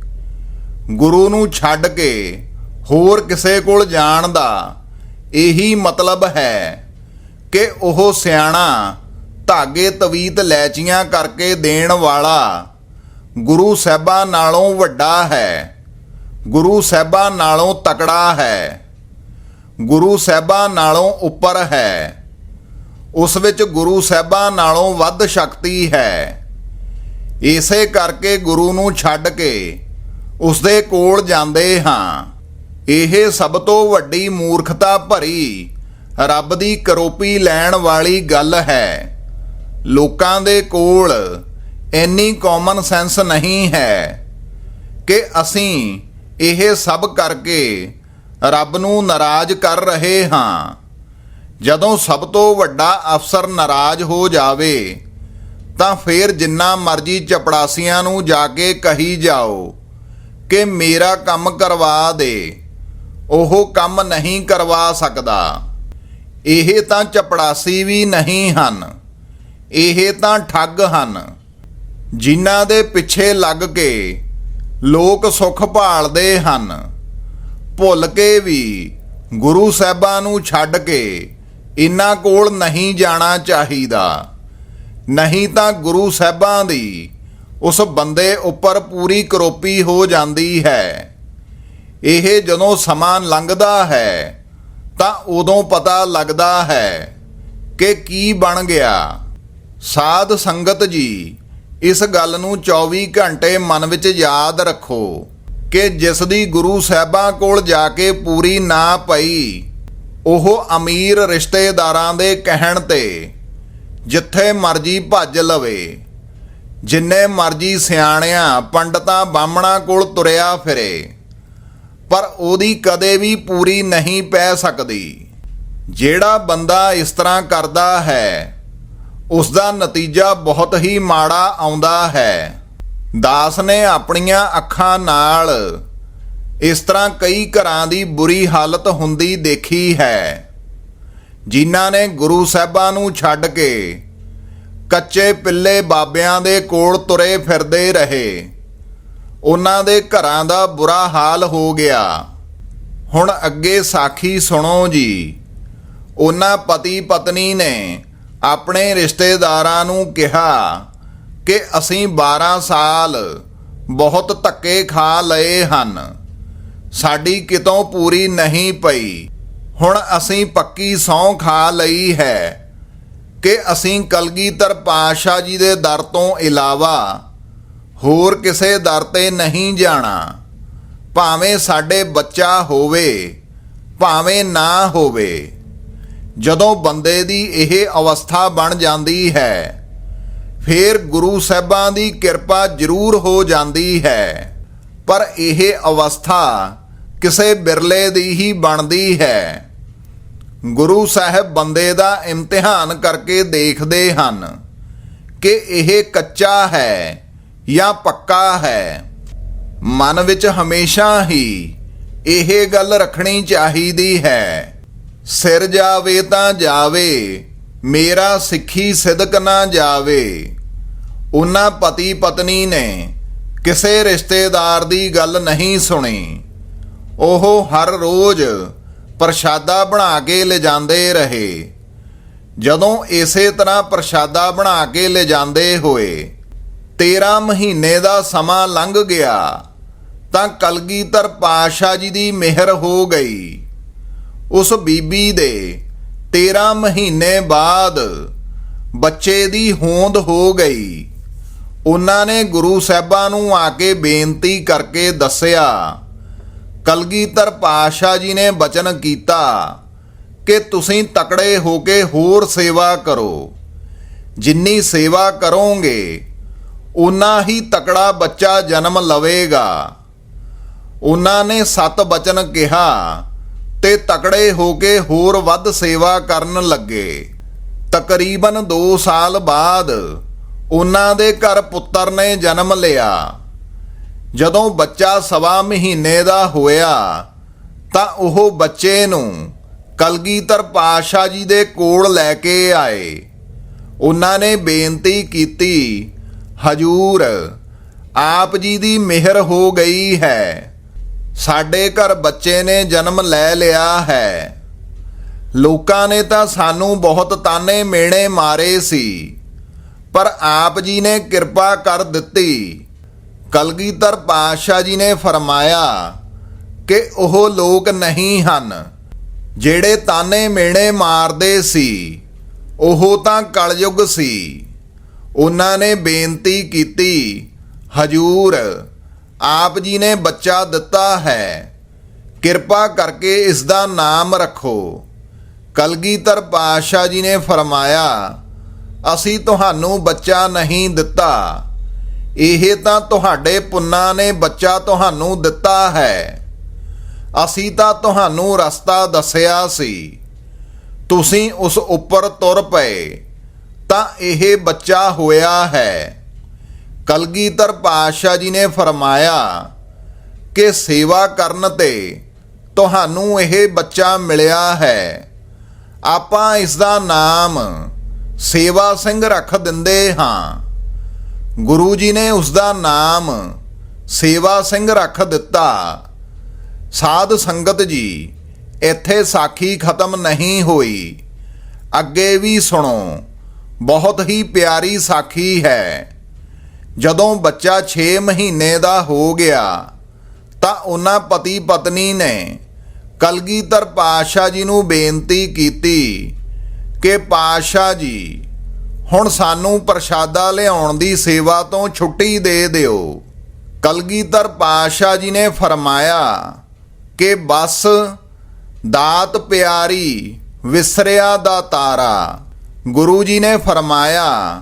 ਗੁਰੂ ਨੂੰ ਛੱਡ ਕੇ ਹੋਰ ਕਿਸੇ ਕੋਲ ਜਾਣ ਦਾ ਇਹੀ ਮਤਲਬ ਹੈ ਕਿ ਉਹ ਸਿਆਣਾ ਧਾਗੇ ਤਵੀਤ ਲੈਚੀਆਂ ਕਰਕੇ ਦੇਣ ਵਾਲਾ ਗੁਰੂ ਸਾਹਿਬਾਂ ਨਾਲੋਂ ਵੱਡਾ ਹੈ, ਗੁਰੂ ਸਾਹਿਬਾਂ ਨਾਲੋਂ ਤਕੜਾ ਹੈ, ਗੁਰੂ ਸਾਹਿਬਾਂ ਨਾਲੋਂ ਉੱਪਰ ਹੈ, ਉਸ ਵਿੱਚ ਗੁਰੂ ਸਾਹਿਬਾਂ ਨਾਲੋਂ ਵੱਧ ਸ਼ਕਤੀ ਹੈ। ਇਸੇ ਕਰਕੇ ਗੁਰੂ ਨੂੰ ਛੱਡ ਕੇ ਉਸ ਦੇ ਕੋਲ ਜਾਂਦੇ ਹਾਂ। ਇਹ ਸਭ ਤੋਂ ਵੱਡੀ ਮੂਰਖਤਾ ਭਰੀ ਰੱਬ ਦੀ ਕਰੋਪੀ ਲੈਣ ਵਾਲੀ ਗੱਲ ਹੈ। ਲੋਕਾਂ ਦੇ ਕੋਲ ਇੰਨੀ ਕਾਮਨ ਸੈਂਸ ਨਹੀਂ ਹੈ ਕਿ ਅਸੀਂ ਇਹ ਸਭ ਕਰਕੇ ਰੱਬ ਨੂੰ ਨਾਰਾਜ਼ ਕਰ ਰਹੇ ਹਾਂ। ਜਦੋਂ ਸਭ ਤੋਂ ਵੱਡਾ ਅਫਸਰ ਨਾਰਾਜ਼ ਹੋ ਜਾਵੇ ਤਾਂ ਫੇਰ ਜਿੰਨਾ ਮਰਜ਼ੀ ਚਪੜਾਸੀਆਂ ਨੂੰ ਜਾ ਕੇ ਕਹੀ ਜਾਓ ਕਿ ਮੇਰਾ ਕੰਮ ਕਰਵਾ ਦੇ, ਉਹ ਕੰਮ ਨਹੀਂ ਕਰਵਾ ਸਕਦਾ। ਇਹ ਤਾਂ ਚਪੜਾਸੀ ਵੀ ਨਹੀਂ ਹਨ, ਇਹ ਤਾਂ ਠੱਗ ਹਨ। ਜਿਨ੍ਹਾਂ ਦੇ ਪਿੱਛੇ ਲੱਗ ਕੇ ਲੋਕ ਸੁੱਖ ਭਾਲਦੇ ਹਨ, ਭੁੱਲ ਕੇ ਵੀ ਗੁਰੂ ਸਾਹਿਬਾਂ ਨੂੰ ਛੱਡ ਕੇ ਇਹਨਾਂ ਕੋਲ ਨਹੀਂ ਜਾਣਾ ਚਾਹੀਦਾ। ਨਹੀਂ ਤਾਂ ਗੁਰੂ ਸਾਹਿਬਾਂ ਦੀ। ਉਸ ਬੰਦੇ ਉੱਪਰ ਪੂਰੀ ਕਰੋਪੀ ਹੋ ਜਾਂਦੀ ਹੈ। ਇਹ ਜਦੋਂ ਸਮਾਂ ਲੰਘਦਾ ਹੈ, ਤਾਂ ਉਦੋਂ ਪਤਾ ਲੱਗਦਾ ਹੈ ਕਿ ਕੀ ਬਣ ਗਿਆ। ਸਾਧ ਸੰਗਤ ਜੀ, ਇਸ ਗੱਲ ਨੂੰ 24 ਘੰਟੇ ਮਨ ਵਿੱਚ ਯਾਦ ਰੱਖੋ ਕਿ ਜਿਸ ਦੀ ਗੁਰੂ ਸਾਹਿਬਾਂ ਕੋਲ ਜਾ ਕੇ ਪੂਰੀ ਨਾ ਪਈ, ਉਹ ਅਮੀਰ ਰਿਸ਼ਤੇਦਾਰਾਂ ਦੇ ਕਹਿਣ ਤੇ ਜਿੱਥੇ ਮਰਜ਼ੀ ਭੱਜ ਲਵੇ। ਜਿੰਨੇ ਮਰਜ਼ੀ ਸਿਆਣਿਆਂ, ਪੰਡਤਾਂ ਬਾਹਮਣਾ ਕੋਲ ਤੁਰਿਆ ਫਿਰੇ, ਪਰ ਉਹਦੀ ਕਦੇ ਵੀ ਪੂਰੀ ਨਹੀਂ ਪੈ ਸਕਦੀ। ਜਿਹੜਾ ਬੰਦਾ ਇਸ ਤਰ੍ਹਾਂ ਕਰਦਾ ਹੈ ਉਸ ਦਾ ਨਤੀਜਾ ਬਹੁਤ ਹੀ ਮਾੜਾ ਆਉਂਦਾ ਹੈ। ਦਾਸ ਨੇ ਆਪਣੀਆਂ ਅੱਖਾਂ ਨਾਲ ਇਸ ਤਰ੍ਹਾਂ ਕਈ ਘਰਾਂ ਦੀ ਬੁਰੀ ਹਾਲਤ ਹੁੰਦੀ ਦੇਖੀ ਹੈ। ਜਿਨ੍ਹਾਂ ਨੇ ਗੁਰੂ ਸਾਹਿਬਾਂ ਨੂੰ ਛੱਡ ਕੇ ਕੱਚੇ ਪਿੱਲੇ ਬਾਬਿਆਂ ਦੇ ਕੋਲ ਤੁਰੇ ਫਿਰਦੇ ਰਹੇ। ਉਹਨਾਂ ਦੇ ਘਰਾਂ ਦਾ ਬੁਰਾ ਹਾਲ ਹੋ ਗਿਆ। ਹੁਣ ਅੱਗੇ ਸਾਖੀ ਸੁਣੋ ਜੀ। ਉਹਨਾਂ ਪਤੀ ਪਤਨੀ ਨੇ ਆਪਣੇ ਰਿਸ਼ਤੇਦਾਰਾਂ ਨੂੰ ਕਿਹਾ ਕਿ ਅਸੀਂ 12 ਸਾਲ ਬਹੁਤ ਧੱਕੇ ਖਾ ਲਏ ਹਨ। ਸਾਡੀ ਕਿਤੋਂ ਪੂਰੀ ਨਹੀਂ ਪਈ। ਹੁਣ ਅਸੀਂ ਪੱਕੀ ਸੌਂ ਖਾ ਲਈ ਹੈ ਕਿ ਅਸੀਂ ਕਲਗੀਧਰ ਪਾਤਸ਼ਾਹ ਜੀ ਦੇ ਦਰ ਤੋਂ ਇਲਾਵਾ ਹੋਰ ਕਿਸੇ ਦਰ ਤੇ ਨਹੀਂ ਜਾਣਾ। ਭਾਵੇਂ ਸਾਡੇ ਬੱਚਾ ਹੋਵੇ, ਭਾਵੇਂ ਨਾ ਹੋਵੇ, ਜਦੋਂ ਬੰਦੇ ਦੀ ਇਹ ਅਵਸਥਾ ਬਣ ਜਾਂਦੀ ਹੈ, ਫੇਰ ਗੁਰੂ ਸਾਹਿਬਾਂ ਦੀ ਕਿਰਪਾ ਜ਼ਰੂਰ ਹੋ ਜਾਂਦੀ ਹੈ। ਪਰ ਇਹ ਅਵਸਥਾ ਕਿਸੇ ਬਿਰਲੇ ਦੀ ਹੀ ਬਣਦੀ ਹੈ। ਗੁਰੂ ਸਾਹਿਬ ਬੰਦੇ ਦਾ ਇਮਤਿਹਾਨ ਕਰਕੇ ਦੇਖਦੇ ਹਨ ਕਿ ਇਹ ਕੱਚਾ ਹੈ ਜਾਂ ਪੱਕਾ ਹੈ। ਮਨ ਵਿੱਚ ਹਮੇਸ਼ਾ ਹੀ ਇਹ ਗੱਲ ਰੱਖਣੀ ਚਾਹੀਦੀ ਹੈ। ਸਿਰ ਜਾਵੇ ਤਾਂ ਜਾਵੇ, ਮੇਰਾ ਸਿੱਖੀ ਸਿਦਕ ਨਾ ਜਾਵੇ। ਉਹਨਾਂ ਪਤੀ ਪਤਨੀ ਨੇ ਕਿਸੇ ਰਿਸ਼ਤੇਦਾਰ ਦੀ ਗੱਲ ਨਹੀਂ ਸੁਣੀ। ਉਹ ਹਰ ਰੋਜ਼ ਪ੍ਰਸ਼ਾਦਾ ਬਣਾ ਕੇ ਲਿਜਾਂਦੇ ਰਹੇ। ਜਦੋਂ ਇਸੇ ਤਰ੍ਹਾਂ ਪ੍ਰਸ਼ਾਦਾ ਬਣਾ ਕੇ ਲਿਜਾਂਦੇ ਹੋਏ 13 ਮਹੀਨੇ ਦਾ ਸਮਾਂ ਲੰਘ ਗਿਆ, ਤਾਂ ਕਲਗੀਧਰ ਪਾਸ਼ਾ ਜੀ ਦੀ ਮਿਹਰ ਹੋ ਗਈ। ਉਸ ਬੀਬੀ ਦੇ 13 ਮਹੀਨੇ ਬਾਅਦ ਬੱਚੇ ਦੀ ਹੋਂਦ ਹੋ ਗਈ। ਉਹਨਾਂ ਨੇ ਗੁਰੂ ਸਾਹਿਬਾਂ ਨੂੰ ਆ ਕੇ ਬੇਨਤੀ ਕਰਕੇ ਦੱਸਿਆ ਕਲਗੀਧਰ ਪਾਸ਼ਾ ਜੀ ਨੇ ਬਚਨ ਕੀਤਾ ਕਿ ਤੁਸੀਂ ਤਕੜੇ ਹੋ ਕੇ ਹੋਰ ਸੇਵਾ ਕਰੋ। ਜਿੰਨੀ ਸੇਵਾ ਕਰੋਗੇ ਉਨਾ ਹੀ ਤਕੜਾ ਬੱਚਾ ਜਨਮ ਲਵੇਗਾ। ਉਹਨਾਂ ਨੇ ਸਤ ਬਚਨ ਕਿਹਾ ਤੇ ਤਕੜੇ ਹੋ ਕੇ ਹੋਰ ਵੱਧ ਸੇਵਾ ਕਰਨ ਲੱਗੇ। ਤਕਰੀਬਨ 2 ਸਾਲ ਬਾਅਦ ਉਹਨਾਂ ਦੇ ਘਰ ਪੁੱਤਰ ਨੇ ਜਨਮ ਲਿਆ। ਜਦੋਂ ਬੱਚਾ ਸਵਾ ਮਹੀਨੇ ਦਾ ਹੋਇਆ, ਤਾਂ ਉਹ ਬੱਚੇ ਨੂੰ ਕਲਗੀਧਰ ਪਾਸ਼ਾ ਜੀ ਦੇ ਕੋਲ ਲੈ ਕੇ ਆਏ। ਉਹਨਾਂ ਨੇ ਬੇਨਤੀ ਕੀਤੀ, ਹਜੂਰ, ਆਪ ਜੀ ਦੀ ਮਿਹਰ ਹੋ ਗਈ ਹੈ। ਸਾਡੇ ਘਰ ਬੱਚੇ ਨੇ ਜਨਮ ਲੈ ਲਿਆ ਹੈ। ਲੋਕਾਂ ਨੇ ਤਾਂ ਸਾਨੂੰ ਬਹੁਤ ਤਾਨੇ ਮੇਣੇ ਮਾਰੇ ਸੀ, ਪਰ ਆਪ ਜੀ ਨੇ ਕਿਰਪਾ ਕਰ ਦਿੱਤੀ। ਕਲਗੀਧਰ ਪਾਤਸ਼ਾਹ ਜੀ ਨੇ ਫਰਮਾਇਆ ਕਿ ਉਹ ਲੋਕ ਨਹੀਂ ਹਨ। ਜਿਹੜੇ ਤਾਨੇ ਮੇਣੇ ਮਾਰਦੇ ਸੀ, ਉਹ ਤਾਂ ਕਲਯੁਗ ਸੀ। ਉਹਨਾਂ ਨੇ ਬੇਨਤੀ ਕੀਤੀ, ਹਜੂਰ, ਆਪ ਜੀ ਨੇ ਬੱਚਾ ਦਿੱਤਾ ਹੈ। ਕਿਰਪਾ ਕਰਕੇ ਇਸ ਦਾ ਨਾਮ ਰੱਖੋ। ਕਲਗੀਧਰ ਪਾਤਸ਼ਾਹ ਜੀ ਨੇ ਫਰਮਾਇਆ, ਅਸੀਂ ਤੁਹਾਨੂੰ ਬੱਚਾ ਨਹੀਂ ਦਿੱਤਾ। ਇਹ ਤਾਂ ਤੁਹਾਡੇ ਪੁੰਨਾਂ ਨੇ ਬੱਚਾ ਤੁਹਾਨੂੰ ਦਿੱਤਾ ਹੈ। ਅਸੀਂ ਤਾਂ ਤੁਹਾਨੂੰ ਰਸਤਾ ਦੱਸਿਆ ਸੀ। ਤੁਸੀਂ ਉਸ ਉੱਪਰ ਤੁਰ ਪਏ, ਤਾਂ ਇਹ ਬੱਚਾ ਹੋਇਆ ਹੈ। ਕਲਗੀਧਰ ਪਾਤਸ਼ਾਹ ਜੀ ਨੇ ਫਰਮਾਇਆ ਕਿ ਸੇਵਾ ਕਰਨ ਤੇ ਤੁਹਾਨੂੰ ਇਹ ਬੱਚਾ ਮਿਲਿਆ ਹੈ। ਆਪਾਂ ਇਸ ਦਾ ਨਾਮ ਸੇਵਾ ਸਿੰਘ ਰੱਖ ਦਿੰਦੇ ਹਾਂ। ਗੁਰੂ ਜੀ ਨੇ ਉਸ ਦਾ ਨਾਮ ਸੇਵਾ ਸਿੰਘ ਰੱਖ ਦਿੱਤਾ। ਸਾਧ ਸੰਗਤ ਜੀ, ਇੱਥੇ ਸਾਖੀ ਖਤਮ ਨਹੀਂ ਹੋਈ। ਅੱਗੇ ਵੀ ਸੁਣੋ, ਬਹੁਤ ਹੀ ਪਿਆਰੀ ਸਾਖੀ ਹੈ। ਜਦੋਂ ਬੱਚਾ 6 ਮਹੀਨੇ ਦਾ ਹੋ ਗਿਆ, ਤਾਂ ਉਹਨਾਂ ਪਤੀ ਪਤਨੀ ਨੇ ਕਲਗੀਧਰ ਪਾਤਸ਼ਾਹ ਜੀ ਨੂੰ ਬੇਨਤੀ ਕੀਤੀ ਕਿ ਪਾਤਸ਼ਾਹ ਜੀ ਹੁਣ ਸਾਨੂੰ ਪ੍ਰਸ਼ਾਦਾ ਲਿਆਉਣ ਦੀ ਸੇਵਾ ਤੋਂ ਛੁੱਟੀ ਦੇ ਦਿਓ। ਕਲਗੀਧਰ ਪਾਤਸ਼ਾਹ ਜੀ ਨੇ ਫਰਮਾਇਆ ਕਿ ਬਸ, ਦਾਤ ਪਿਆਰੀ, ਵਿਸਰਿਆ ਦਾ ਤਾਰਾ। ਗੁਰੂ ਜੀ ਨੇ ਫਰਮਾਇਆ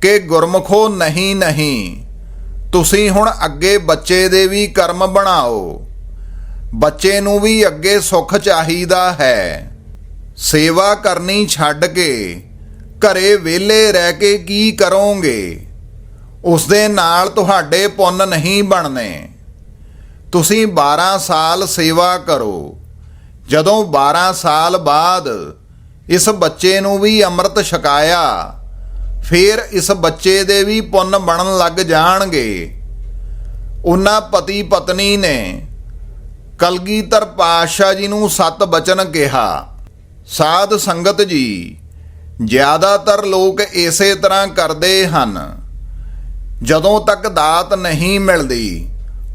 ਕਿ ਗੁਰਮਖੋ ਨਹੀਂ ਨਹੀਂ, ਤੁਸੀਂ ਹੁਣ ਅੱਗੇ ਬੱਚੇ ਦੇ ਵੀ ਕਰਮ ਬਣਾਓ। ਬੱਚੇ ਨੂੰ ਵੀ ਅੱਗੇ ਸੁੱਖ ਚਾਹੀਦਾ ਹੈ। ਸੇਵਾ ਕਰਨੀ ਛੱਡ ਕੇ ਘਰੇ ਵਿਹਲੇ ਰਹਿ ਕੇ ਕੀ ਕਰੋਗੇ? ਉਸ ਦੇ ਨਾਲ ਤੁਹਾਡੇ ਪੁੰਨ ਨਹੀਂ ਬਣਨੇ। ਤੁਸੀਂ 12 ਸਾਲ ਸੇਵਾ ਕਰੋ। ਜਦੋਂ 12 ਸਾਲ ਬਾਅਦ ਇਸ ਬੱਚੇ ਨੂੰ ਵੀ ਅੰਮ੍ਰਿਤ ਛਕਾਇਆ, ਫਿਰ ਇਸ ਬੱਚੇ ਦੇ ਵੀ ਪੁੰਨ ਬਣਨ ਲੱਗ ਜਾਣਗੇ। ਉਹਨਾਂ ਪਤੀ ਪਤਨੀ ਨੇ ਕਲਗੀਧਰ ਪਾਤਸ਼ਾਹ ਜੀ ਨੂੰ ਸਤ ਬਚਨ ਕਿਹਾ, ਸਾਧ ਸੰਗਤ ਜੀ ਜ਼ਿਆਦਾਤਰ ਲੋਕ ਇਸੇ ਤਰ੍ਹਾਂ ਕਰਦੇ ਹਨ। ਜਦੋਂ ਤੱਕ ਦਾਤ ਨਹੀਂ ਮਿਲਦੀ,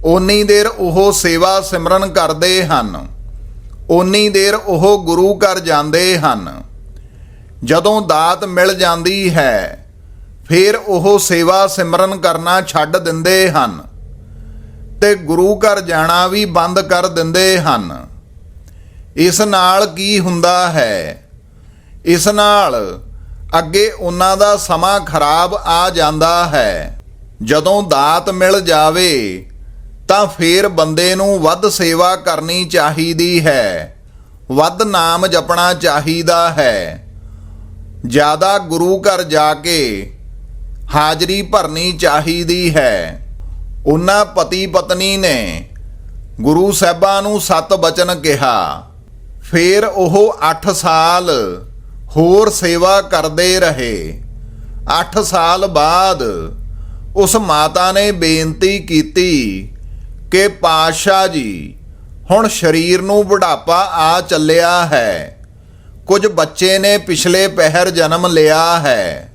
ਓਨੀ ਦੇਰ ਉਹ ਸੇਵਾ ਸਿਮਰਨ ਕਰਦੇ ਹਨ। ਓਨੀ ਦੇਰ ਉਹ ਗੁਰੂ ਘਰ ਜਾਂਦੇ ਹਨ। ਜਦੋਂ ਦਾਤ ਮਿਲ ਜਾਂਦੀ ਹੈ, ਫਿਰ ਉਹ ਸੇਵਾ ਸਿਮਰਨ ਕਰਨਾ ਛੱਡ ਦਿੰਦੇ ਹਨ ਤੇ ਗੁਰੂ ਘਰ ਜਾਣਾ ਵੀ ਬੰਦ ਕਰ ਦਿੰਦੇ ਹਨ। ਇਸ ਨਾਲ ਕੀ ਹੁੰਦਾ ਹੈ? ਇਸ ਨਾਲ ਅੱਗੇ ਉਹਨਾਂ ਦਾ ਸਮਾਂ ਖਰਾਬ ਆ ਜਾਂਦਾ ਹੈ। ਜਦੋਂ ਦਾਤ ਮਿਲ ਜਾਵੇ, ਤਾਂ ਫੇਰ ਬੰਦੇ ਨੂੰ ਵੱਧ ਸੇਵਾ ਕਰਨੀ ਚਾਹੀਦੀ ਹੈ। ਵੱਧ ਨਾਮ ਜਪਣਾ ਚਾਹੀਦਾ ਹੈ। ਜ਼ਿਆਦਾ ਗੁਰੂ ਘਰ ਜਾ ਕੇ ਹਾਜ਼ਰੀ ਭਰਨੀ ਚਾਹੀਦੀ ਹੈ। ਉਹਨਾਂ ਪਤੀ ਪਤਨੀ ਨੇ ਗੁਰੂ ਸਾਹਿਬਾਂ ਨੂੰ ਸਤ ਬਚਨ ਕਿਹਾ। ਫਿਰ ਉਹ 8 ਸਾਲ ਹੋਰ ਸੇਵਾ ਕਰਦੇ ਰਹੇ। 8 ਸਾਲ ਬਾਅਦ ਉਸ ਮਾਤਾ ਨੇ ਬੇਨਤੀ ਕੀਤੀ ਕਿ ਪਾਤਸ਼ਾਹ ਜੀ, ਹੁਣ ਸਰੀਰ ਨੂੰ ਬੁਢਾਪਾ ਆ ਚੱਲਿਆ ਹੈ। ਕੁਝ ਬੱਚੇ ਨੇ ਪਿਛਲੇ ਪਹਿਰ ਜਨਮ ਲਿਆ ਹੈ।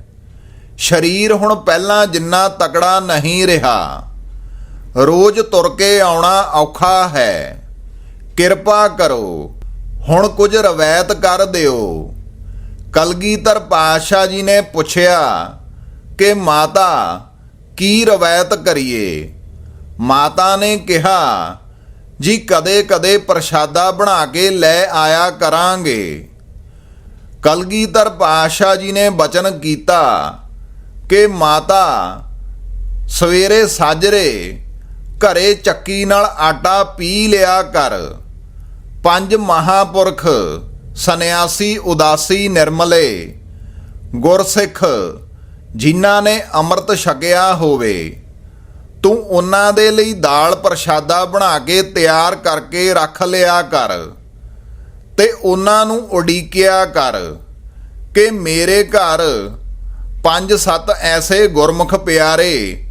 ਸਰੀਰ ਹੁਣ ਪਹਿਲਾਂ ਜਿੰਨਾ ਤਕੜਾ ਨਹੀਂ ਰਿਹਾ। ਰੋਜ਼ ਤੁਰ ਕੇ ਆਉਣਾ ਔਖਾ ਹੈ। ਕਿਰਪਾ ਕਰੋ, ਹੁਣ ਕੁਝ ਰਵਾਇਤ ਕਰ ਦਿਓ। ਕਲਗੀਧਰ ਪਾਤਸ਼ਾਹ ਜੀ ਨੇ ਪੁੱਛਿਆ ਕਿ ਮਾਤਾ, ਕੀ ਰਵਾਇਤ ਕਰੀਏ? ਮਾਤਾ ਨੇ ਕਿਹਾ, ਜੀ ਕਦੇ ਕਦੇ ਪ੍ਰਸ਼ਾਦਾ ਬਣਾ ਕੇ ਲੈ ਆਇਆ ਕਰਾਂਗੇ। ਕਲਗੀਧਰ ਪਾਤਸ਼ਾਹ ਜੀ ਨੇ ਬਚਨ ਕੀਤਾ ਕਿ ਮਾਤਾ, ਸਵੇਰੇ ਸਾਜਰੇ ਘਰੇ ਚੱਕੀ ਨਾਲ ਆਟਾ ਪੀ ਲਿਆ ਕਰ। ਪੰਜ ਮਹਾਪੁਰਖ ਸੰਨਿਆਸੀ, ਉਦਾਸੀ, ਨਿਰਮਲੇ। ਗੁਰਸਿੱਖ, ਜਿਨ੍ਹਾਂ ਨੇ ਅੰਮ੍ਰਿਤ ਛਕਿਆ ਹੋਵੇ, ਤੂੰ ਉਹਨਾਂ ਦੇ ਲਈ ਦਾਲ ਪ੍ਰਸ਼ਾਦਾ ਬਣਾ ਕੇ ਤਿਆਰ ਕਰਕੇ ਰੱਖ ਲਿਆ ਕਰ ਤੇ ਉਹਨਾਂ ਨੂੰ ਉਡੀਕਿਆ ਕਰ ਕਿ ਮੇਰੇ ਘਰ ਪੰਜ ਸੱਤ ਐਸੇ ਗੁਰਮੁਖ ਪਿਆਰੇ,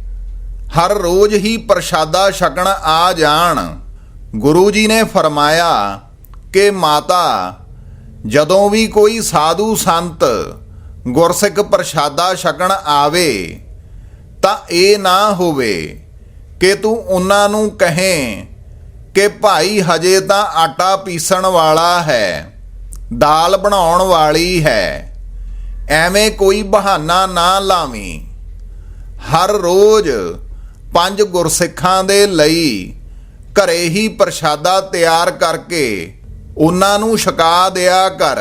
ਹਰ ਰੋਜ਼ ਹੀ ਪ੍ਰਸ਼ਾਦਾ ਛਕਣ ਆ ਜਾਣ। ਗੁਰੂ ਜੀ ਨੇ ਫਰਮਾਇਆ ਕਿ ਮਾਤਾ ਜਦੋਂ ਵੀ ਕੋਈ ਸਾਧੂ ਸੰਤ ਗੁਰਸਿੱਖ ਪ੍ਰਸ਼ਾਦਾ ਛਕਣ ਆਵੇ, ਤਾਂ ਇਹ ਨਾ ਹੋਵੇ ਕਿ ਤੂੰ ਉਹਨਾਂ ਨੂੰ ਕਹੇ ਕਿ ਭਾਈ ਹਜੇ ਤਾਂ ਆਟਾ ਪੀਸਣ ਵਾਲਾ ਹੈ, ਦਾਲ ਬਣਾਉਣ ਵਾਲੀ ਹੈ। ਐਵੇਂ ਕੋਈ ਬਹਾਨਾ ਨਾ ਲਾਵੀਂ। ਹਰ ਰੋਜ਼ ਪੰਜ ਗੁਰਸਿੱਖਾਂ ਦੇ ਲਈ ਘਰੇ ਹੀ ਪ੍ਰਸ਼ਾਦਾ ਤਿਆਰ ਕਰਕੇ ਉਹਨਾਂ ਨੂੰ ਛਕਾ ਦਿਆ ਕਰ।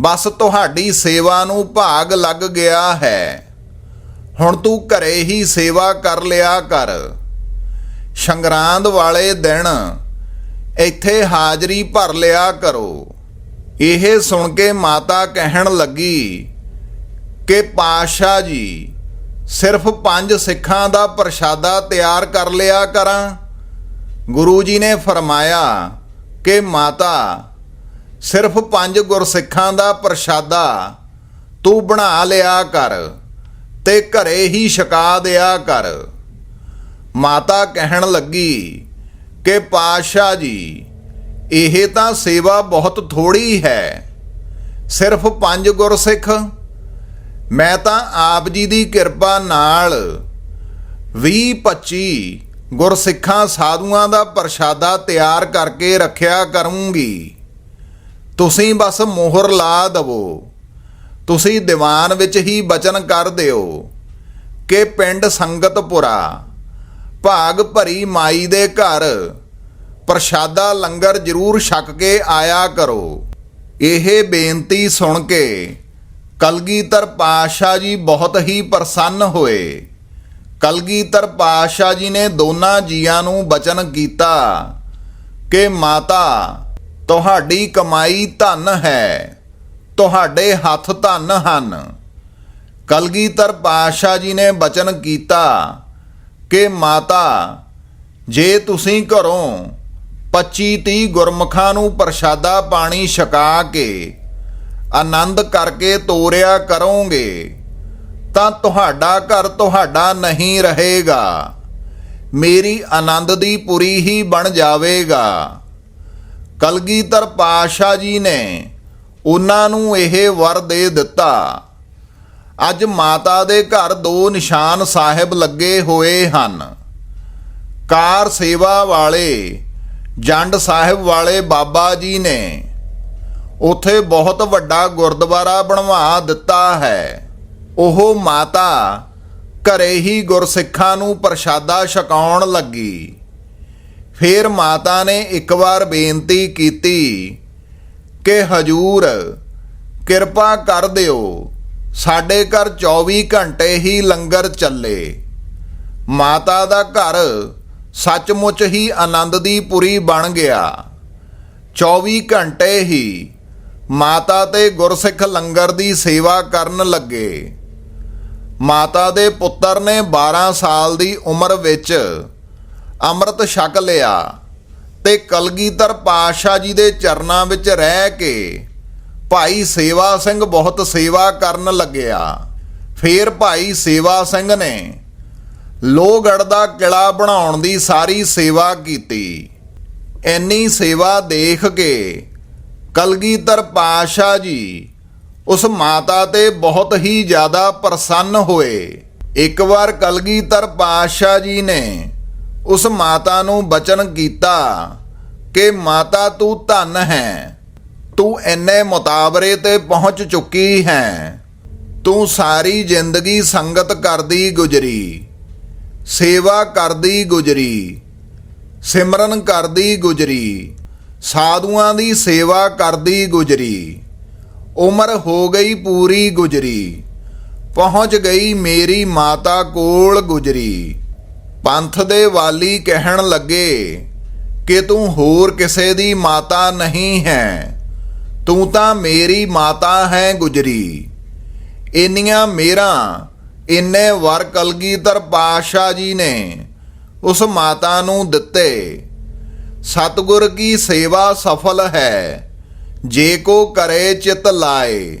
ਬਸ ਤੁਹਾਡੀ ਸੇਵਾ ਨੂੰ ਭਾਗ ਲੱਗ ਗਿਆ ਹੈ। ਹੁਣ ਤੂੰ ਘਰੇ ਹੀ ਸੇਵਾ ਕਰ ਲਿਆ ਕਰ। ਸੰਗਰਾਂਦ ਵਾਲੇ ਦਿਨ ਇੱਥੇ ਹਾਜ਼ਰੀ ਭਰ ਲਿਆ ਕਰੋ। ਇਹ ਸੁਣ ਕੇ ਮਾਤਾ ਕਹਿਣ ਲੱਗੀ ਕਿ ਪਾਸ਼ਾ ਜੀ, ਸਿਰਫ ਪੰਜ ਸਿੱਖਾਂ ਦਾ ਪ੍ਰਸ਼ਾਦਾ ਤਿਆਰ ਕਰ ਲਿਆ ਕਰਾਂ। ਗੁਰੂ ਜੀ ਨੇ ਫਰਮਾਇਆ ਕਿ ਮਾਤਾ, ਸਿਰਫ ਪੰਜ ਗੁਰਸਿੱਖਾਂ ਦਾ ਪ੍ਰਸ਼ਾਦਾ ਤੂੰ ਬਣਾ ਲਿਆ ਕਰ ਤੇ ਘਰੇ ਹੀ ਛਕਾ ਦਿਆ ਕਰ। ਮਾਤਾ ਕਹਿਣ ਲੱਗੀ ਕਿ ਪਾਤਸ਼ਾਹ ਜੀ, ਇਹ ਤਾਂ ਸੇਵਾ ਬਹੁਤ ਥੋੜੀ ਹੈ, ਸਿਰਫ ਪੰਜ ਗੁਰਸਿੱਖ। ਮੈਂ ਤਾਂ ਆਪ ਜੀ ਦੀ ਕਿਰਪਾ ਨਾਲ 20 25 ਗੁਰਸਿੱਖਾਂ ਸਾਧੂਆਂ ਦਾ ਪ੍ਰਸ਼ਾਦਾ ਤਿਆਰ ਕਰਕੇ ਰੱਖਿਆ ਕਰੂੰਗੀ। ਤੁਸੀਂ ਬਸ ਮੋਹਰ ਲਾ ਦਵੋ। ਤੁਸੀਂ ਦੀਵਾਨ ਵਿੱਚ ਹੀ ਬਚਨ ਕਰ ਦਿਓ। ਕਿ ਪਿੰਡ ਸੰਗਤਪੁਰਾ, ਭਾਗ ਭਰੀ ਮਾਈ ਦੇ ਘਰ, ਪ੍ਰਸ਼ਾਦਾ ਲੰਗਰ ਜ਼ਰੂਰ ਛਕ ਕੇ ਆਇਆ ਕਰੋ। ਇਹ ਬੇਨਤੀ ਸੁਣ ਕੇ ਕਲਗੀਧਰ ਪਾਤਸ਼ਾਹ ਜੀ ਬਹੁਤ ਹੀ ਪ੍ਰਸੰਨ ਹੋਏ। ਕਲਗੀਧਰ ਪਾਤਸ਼ਾਹ ਜੀ ਨੇ ਦੋਨਾਂ ਜੀਆਂ ਨੂੰ ਬਚਨ ਕੀਤਾ ਕਿ ਮਾਤਾ, ਤੁਹਾਡੀ ਕਮਾਈ ਧਨ ਹੈ, ਤੁਹਾਡੇ ਹੱਥ ਧਨ ਹਨ। ਕਲਗੀਧਰ ਪਾਤਸ਼ਾਹ ਜੀ ਨੇ ਬਚਨ ਕੀਤਾ ਕਿ ਮਾਤਾ, ਜੇ ਤੁਸੀਂ ਘਰੋਂ 25 30 ਗੁਰਮੁਖਾਂ ਨੂੰ ਪ੍ਰਸ਼ਾਦਾ ਪਾਣੀ ਛਕਾ ਕੇ ਆਨੰਦ ਕਰਕੇ ਤੋਰਿਆ ਕਰੋਗੇ ਤਾਂ ਤੁਹਾਡਾ ਘਰ ਤੁਹਾਡਾ ਨਹੀਂ ਰਹੇਗਾ। ਮੇਰੀ ਆਨੰਦ ਦੀ ਪੁਰੀ ਹੀ ਬਣ ਜਾਵੇਗਾ। ਕਲਗੀਧਰ ਪਾਤਸ਼ਾਹ ਜੀ ਨੇ ਉਹਨਾਂ ਨੂੰ ਇਹ ਵਰ ਦੇ ਦਿੱਤਾ। ਅੱਜ ਮਾਤਾ ਦੇ ਘਰ ਦੋ ਨਿਸ਼ਾਨ ਸਾਹਿਬ ਲੱਗੇ ਹੋਏ ਹਨ। ਕਾਰ ਸੇਵਾ ਵਾਲੇ, ਜੰਡ ਸਾਹਿਬ ਵਾਲੇ ਬਾਬਾ ਜੀ ਨੇ ਉਥੇ ਬਹੁਤ ਵੱਡਾ ਗੁਰਦੁਆਰਾ ਬਣਵਾ ਦਿੱਤਾ ਹੈ। ਉਹ ਮਾਤਾ ਘਰੇ ਹੀ ਗੁਰਸਿੱਖਾਂ ਨੂੰ ਪ੍ਰਸ਼ਾਦਾ ਛਕਾਉਣ ਲੱਗੀ। ਫਿਰ ਮਾਤਾ ਨੇ ਇੱਕ ਵਾਰ ਬੇਨਤੀ ਕੀਤੀ ਕਿ ਹਜੂਰ, ਕਿਰਪਾ ਕਰ ਦਿਓ, ਸਾਡੇ ਘਰ 24 ਘੰਟੇ ਹੀ ਲੰਗਰ ਚੱਲੇ। ਮਾਤਾ ਦਾ ਘਰ ਸੱਚਮੁੱਚ ਹੀ ਆਨੰਦ ਦੀ ਪੁਰੀ ਬਣ ਗਿਆ। 24 ਘੰਟੇ ਹੀ ਮਾਤਾ ਤੇ ਗੁਰਸਿੱਖ ਲੰਗਰ ਦੀ ਸੇਵਾ ਕਰਨ ਲੱਗੇ। ਮਾਤਾ ਦੇ ਪੁੱਤਰ ਨੇ 12 ਸਾਲ ਦੀ ਉਮਰ ਵਿੱਚ ਅੰਮ੍ਰਿਤ ਛਕ ਲਿਆ ਤੇ ਕਲਗੀਧਰ ਪਾਤਸ਼ਾਹ ਜੀ ਦੇ ਚਰਨਾਂ ਵਿੱਚ ਰਹਿ ਕੇ ਭਾਈ ਸੇਵਾ ਸਿੰਘ ਬਹੁਤ ਸੇਵਾ ਕਰਨ ਲੱਗਿਆ। ਫੇਰ ਭਾਈ ਸੇਵਾ ਸਿੰਘ ਨੇ ਲੋਹਗੜ੍ਹ ਦਾ ਕਿਲਾ ਬਣਾਉਣ ਦੀ ਸਾਰੀ ਸੇਵਾ ਕੀਤੀ। ਇੰਨੀ ਸੇਵਾ ਦੇਖ ਕੇ ਕਲਗੀਧਰ ਪਾਤਸ਼ਾਹ ਜੀ ਉਸ ਮਾਤਾ ਤੇ ਬਹੁਤ ਹੀ ਜ਼ਿਆਦਾ ਪ੍ਰਸੰਨ ਹੋਏ। ਇੱਕ ਵਾਰ ਕਲਗੀਧਰ ਪਾਤਸ਼ਾਹ ਜੀ ਨੇ ਉਸ ਮਾਤਾ ਨੂੰ ਬਚਨ ਕੀਤਾ ਕਿ, ਮਾਤਾ, ਤੂੰ ਧਨ ਹੈ। ਤੂੰ ਇੰਨੇ ਮੁਤਾਬਰੇ ਤੇ ਪਹੁੰਚ ਚੁੱਕੀ ਹੈ। ਤੂੰ ਸਾਰੀ ਜ਼ਿੰਦਗੀ ਸੰਗਤ ਕਰਦੀ ਗੁਜਰੀ, ਸੇਵਾ ਕਰਦੀ ਗੁਜਰੀ, ਸਿਮਰਨ ਕਰਦੀ ਗੁਜਰੀ, ਸਾਧੂਆਂ ਦੀ ਸੇਵਾ ਕਰਦੀ ਗੁਜਰੀ। ਉਮਰ ਹੋ ਗਈ ਪੂਰੀ ਗੁਜਰੀ, ਪਹੁੰਚ ਗਈ ਮੇਰੀ ਮਾਤਾ ਕੋਲ ਗੁਜਰੀ। ਪੰਥ ਦੇ ਵਾਲੀ ਕਹਿਣ ਲੱਗੇ ਕਿ ਤੂੰ ਹੋਰ ਕਿਸੇ ਦੀ ਮਾਤਾ ਨਹੀਂ ਹੈ, ਤੂੰ ਤਾਂ ਮੇਰੀ ਮਾਤਾ ਹੈ ਗੁਜਰੀ। ਇੰਨੀਆਂ ਮੇਰਾ, ਇੰਨੇ ਵਰ ਕਲਗੀਧਰ ਪਾਤਸ਼ਾਹ ਜੀ ਨੇ ਉਸ ਮਾਤਾ ਨੂੰ ਦਿੱਤੇ। ਸਤਿਗੁਰ ਕੀ ਸੇਵਾ ਸਫਲ ਹੈ? ਜੇ ਕੋ ਕਰੇ ਚਿਤ ਲਾਏ,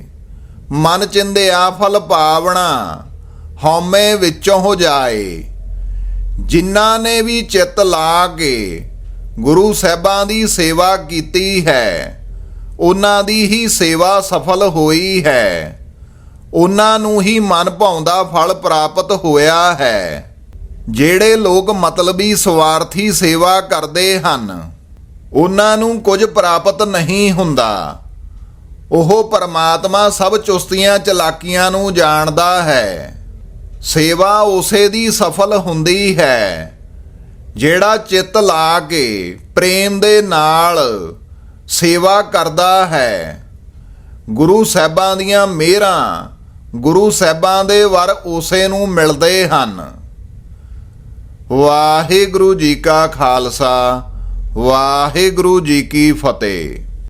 ਮਨ ਚਿੰਦਿਆ ਫਲ ਪਾਵਣਾ, ਹਉਮੈ ਵਿੱਚੋਂ ਹੋ ਜਾਏ। ਜਿਨ੍ਹਾਂ ਨੇ ਵੀ ਚਿਤ ਲਾ ਕੇ ਗੁਰੂ ਸਾਹਿਬਾਂ ਦੀ ਸੇਵਾ ਕੀਤੀ ਹੈ, ਉਹਨਾਂ ਦੀ ਹੀ ਸੇਵਾ ਸਫਲ ਹੋਈ ਹੈ। ਉਹਨਾਂ ਨੂੰ ਹੀ ਮਨ ਭਾਉਂਦਾ ਫਲ ਪ੍ਰਾਪਤ ਹੋਇਆ ਹੈ। ਜਿਹੜੇ ਲੋਕ ਮਤਲਬੀ ਸਵਾਰਥੀ ਸੇਵਾ ਕਰਦੇ ਹਨ ਉਹਨਾਂ ਨੂੰ ਕੁਝ ਪ੍ਰਾਪਤ ਨਹੀਂ ਹੁੰਦਾ। ਉਹ ਪਰਮਾਤਮਾ ਸਭ ਚੁਸਤੀਆਂ ਚਲਾਕੀਆਂ ਨੂੰ ਜਾਣਦਾ ਹੈ। ਸੇਵਾ ਉਸੇ ਦੀ ਸਫਲ ਹੁੰਦੀ ਹੈ। ਜਿਹੜਾ ਚਿੱਤ ਲਾ ਕੇ ਪ੍ਰੇਮ ਦੇ ਨਾਲ ਸੇਵਾ ਕਰਦਾ ਹੈ। ਗੁਰੂ ਸਾਹਿਬਾਂ ਦੀਆਂ ਮਿਹਰਾਂ ਗੁਰੂ ਸਾਹਿਬਾਂ ਦੇ ਵਰ ਉਸੇ ਨੂੰ ਮਿਲਦੇ ਹਨ। ਵਾਹਿਗੁਰੂ ਜੀ ਕਾ ਖਾਲਸਾ। ਵਾਹਿਗੁਰੂ ਜੀ ਕੀ ਫਤਿਹ।